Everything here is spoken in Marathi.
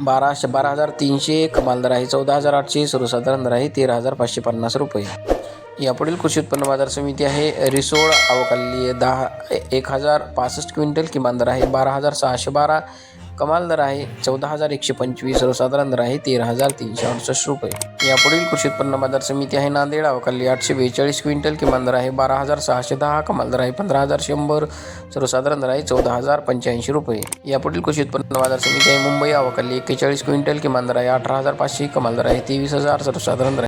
बाराशे बारा हजार तीनशे कमाल दर आहे. चौदा हजार आठशे सर्वसाधारण दर आहे. तेरा हजार पाचशे पन्नास रुपये. यापुढील कृषी उत्पन्न बाजार समिती आहे. रिसोड अवकल्ली दहा एक हजार पासष्ट क्विंटल किमान दर आहे. बारा हजार सहाशे बारा कमाल दर आहे. चौदा हजार एकशे पंचवीस सर्वसाधारण दर आहे तेरा हजार तीनशे अडुसष्ट रुपये. यापुढील कृषी उत्पन्न बाजार समिती आहे नांदेड अवकाली आठशे बेचाळीस क्विंटल किमान दर आहे बारा हजार सहाशे दहा कमाल दर आहे पंधरा हजार शंभर सर्वसाधारण दर आहे चौदा हजार पंच्याऐंशी रुपये. यापुढील कृषी उत्पन्न बाजार समिती आहे मुंबई अवकाली एक्केचाळीस क्विंटल किमान दर आहे अठरा हजार पाचशे कमाल दर आहे तेवीस हजार सर्वसाधारण दर आहे